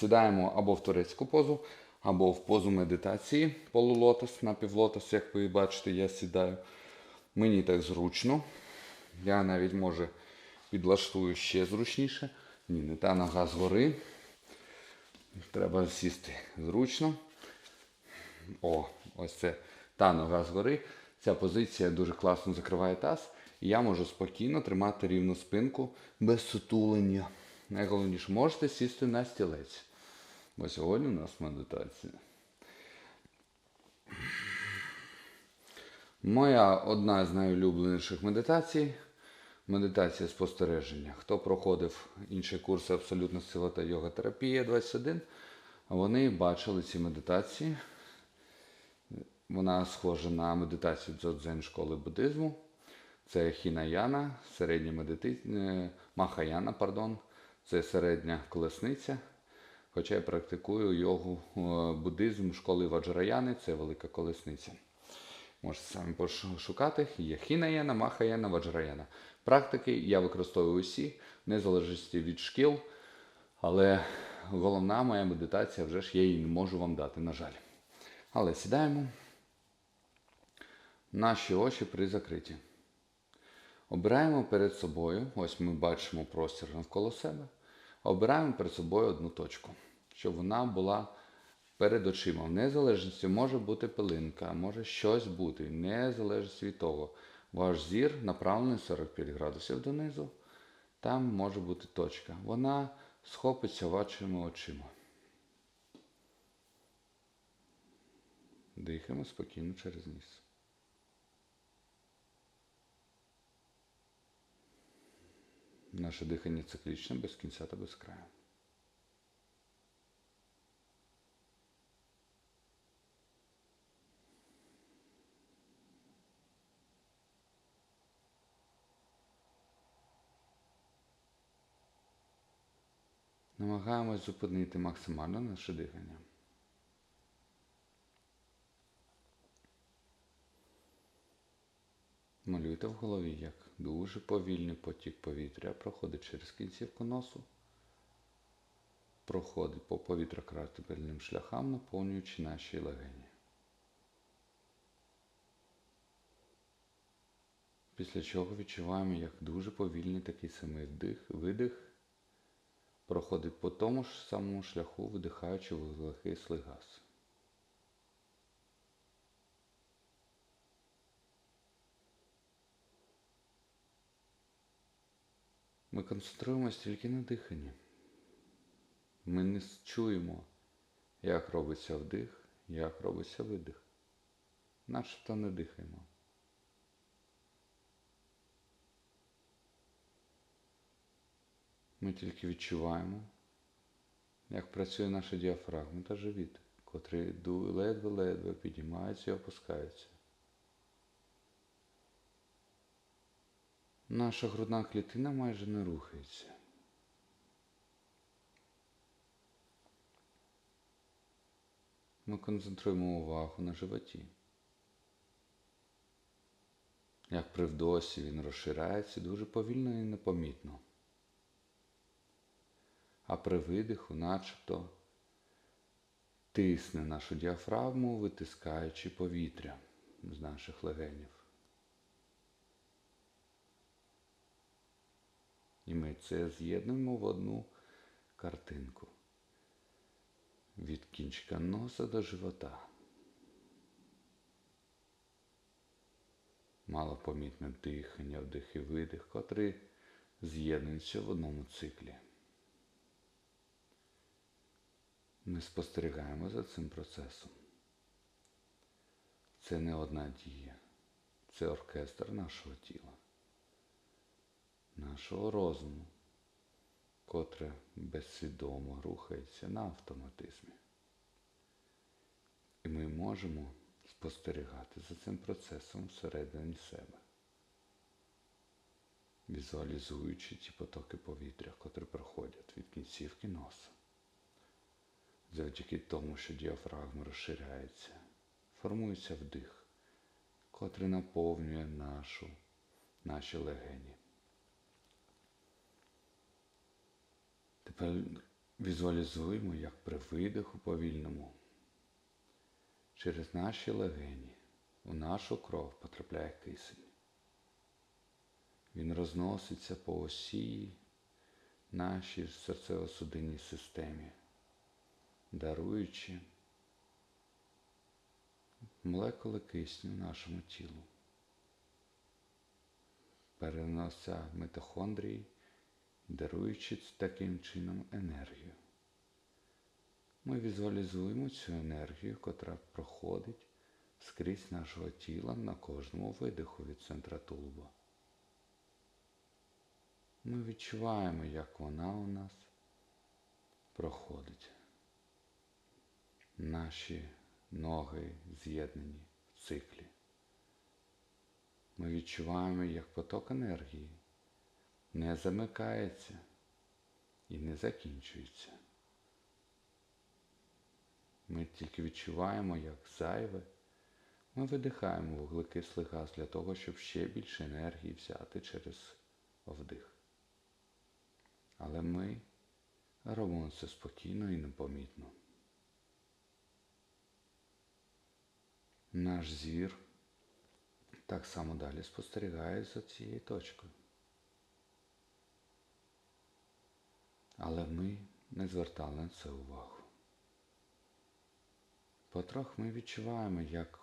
Сідаємо або в турецьку позу, або в позу медитації, полулотос, напівлотос, як ви бачите, я сідаю. Мені так зручно. Я навіть може підлаштую ще зручніше. Ні, не та нога згори. Треба сісти зручно. О, ось це та нога згори. Ця позиція дуже класно закриває таз. І я можу спокійно тримати рівну спинку без сутулення. Найголовніше, можете сісти на стілець. Бо сьогодні у нас медитація. Моя одна з найулюбленіших медитацій медитація спостереження. Хто проходив інші курси абсолютно сила та йога терапія 21, вони бачили ці медитації. Вона схожа на медитацію дзодзен школи буддизму. Це хінаяна, середня медити... е, махаяна, пардон, це середня колесниця. Хоча я практикую йогу е, буддизм школи Ваджраяни, це велика колесниця. Можете самі пошукати. Є хінаяна, махаяна, ваджраяна. Практики я використовую усі, не залежить від шкіл. Але головна моя медитація вже ж я її не можу вам дати, на жаль. Але сідаємо. Наші очі призакриті. Обираємо перед собою, ось ми бачимо простір навколо себе. Обираємо перед собою одну точку, щоб вона була перед очима. В незалежності може бути пилинка, може щось бути, в незалежності від того. Ваш зір направлений 45 градусів донизу. Там може бути точка. Вона схопиться вашими очима. Дихаємо спокійно через ніс. Наше дихання циклічне, без кінця та без краю. Намагаємось зупинити максимально наше дихання. Малюйте в голові, як дуже повільний потік повітря проходить через кінцівку носу, проходить по повітрякрапельним шляхам, наповнюючи наші легені. Після чого відчуваємо, як дуже повільний такий самий вдих, видих проходить по тому ж самому шляху, видихаючи вуглекислий газ. Ми концентруємося тільки на диханні. Ми не чуємо, як робиться вдих, як робиться видих. Начебто не дихаємо. Ми тільки відчуваємо, як працює наша діафрагма та живіт, котрий ледве-ледве піднімається і опускається. Наша грудна клітина майже не рухається. Ми концентруємо увагу на животі. Як при вдосі він розширяється дуже повільно і непомітно. А при видиху начебто тисне нашу діафрагму, витискаючи повітря з наших легенів. І ми це з'єднуємо в одну картинку. Від кінчика носа до живота. Малопомітне дихання, вдих і видих, котрий з'єднуються в одному циклі. Ми спостерігаємо за цим процесом. Це не одна дія, це оркестр нашого тіла, нашого розуму, котре безсвідомо рухається на автоматизмі. І ми можемо спостерігати за цим процесом всередині себе, візуалізуючи ті потоки повітря, котрі проходять від кінцівки носа завдяки тому, що діафрагма розширяється, формується вдих, котрий наповнює нашу, наші легені. Тепер Візуалізуємо, як при видиху повільному через наші легені у нашу кров потрапляє кисень. Він розноситься по усій нашій серцево-судинній системі, даруючи молекули кисню нашому тілу. Перенося митохондрії, даруючи таким чином енергію. Ми візуалізуємо цю енергію, котра проходить скрізь нашого тіла на кожному видиху від центра тулуба. Ми відчуваємо, як вона у нас проходить. Наші ноги з'єднані в циклі. Ми відчуваємо, як поток енергії не замикається і не закінчується. Ми тільки відчуваємо, як зайве. Ми видихаємо вуглекислий газ для того, щоб ще більше енергії взяти через вдих. Але ми робимо це спокійно і непомітно. Наш зір так само далі спостерігає за цією точкою. Але ми не звертали на це увагу. Потроху ми відчуваємо, як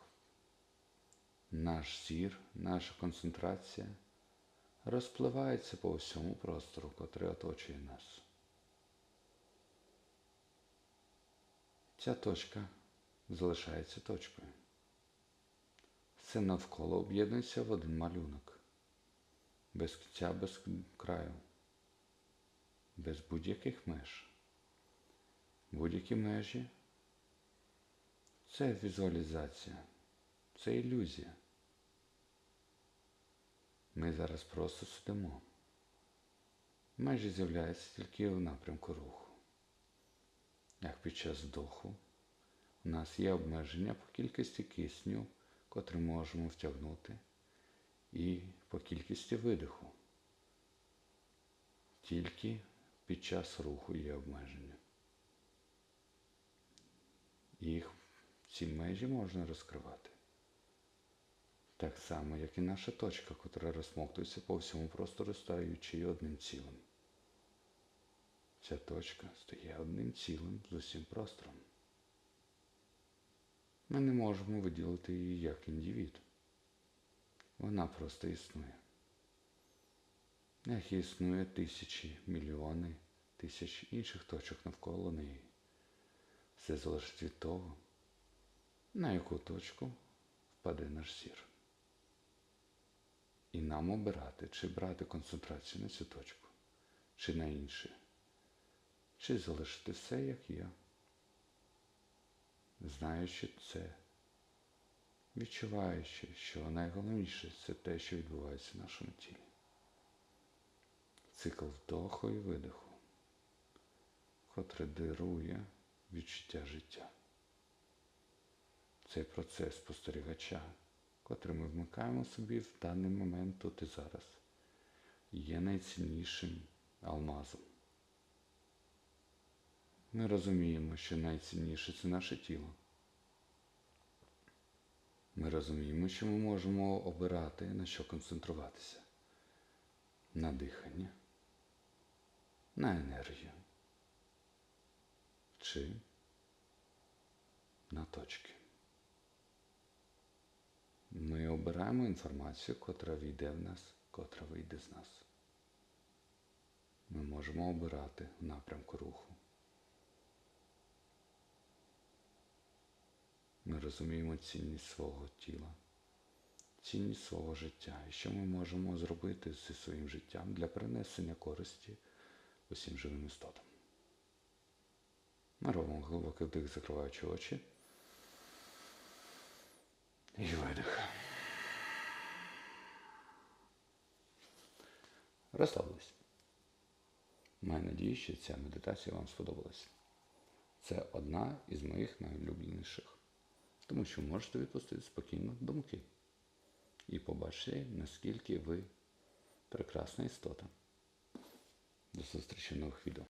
наш зір, наша концентрація розпливається по всьому простору, котрий оточує нас. Ця точка залишається точкою. Все навколо об'єднується в один малюнок, без кінця, без краю, без будь-яких меж. Будь-які межі це візуалізація, це ілюзія. Ми зараз просто сидимо. Межі з'являються тільки в напрямку руху. Як під час вдоху у нас є обмеження по кількості кисню, котрий можемо втягнути, і по кількості видиху. Тільки під час руху є обмеження. Їх ці межі можна розкривати. Так само, як і наша точка, котра розсмоктується по всьому простору, стаючи одним цілим. Ця точка стає одним цілим з усім простором. Ми не можемо виділити її як індивід. Вона просто існує. Як існує тисячі, мільйони, тисяч інших точок навколо неї. Все залежить від того, на яку точку впаде наш зір. І нам обирати, чи брати концентрацію на цю точку, чи на інше, чи залишити все, як є, знаючи це, відчуваючи, що найголовніше це те, що відбувається в нашому тілі. Цикл вдоху і видиху, котрий дарує відчуття життя. Цей процес спостерігача, котрий ми вмикаємо собі в даний момент тут і зараз, є найціннішим алмазом. Ми розуміємо, що найцінніше це наше тіло. Ми розуміємо, що ми можемо обирати, на що концентруватися. На дихання, на енергію чи на точки. Ми обираємо інформацію, котра війде в нас, котра вийде з нас. Ми можемо обирати напрямку руху. Ми розуміємо цінність свого тіла, цінність свого життя і що ми можемо зробити зі своїм життям для принесення користі усім живим істотам. Ми робимо глибокий вдих, закриваючи очі. І видих. Розслабились. Маю надію, що ця медитація вам сподобалась. Це одна із моїх найулюбленіших. Тому що можете відпустити спокійно думки. І побачити, наскільки ви прекрасна істота. До зустрічі нових відео.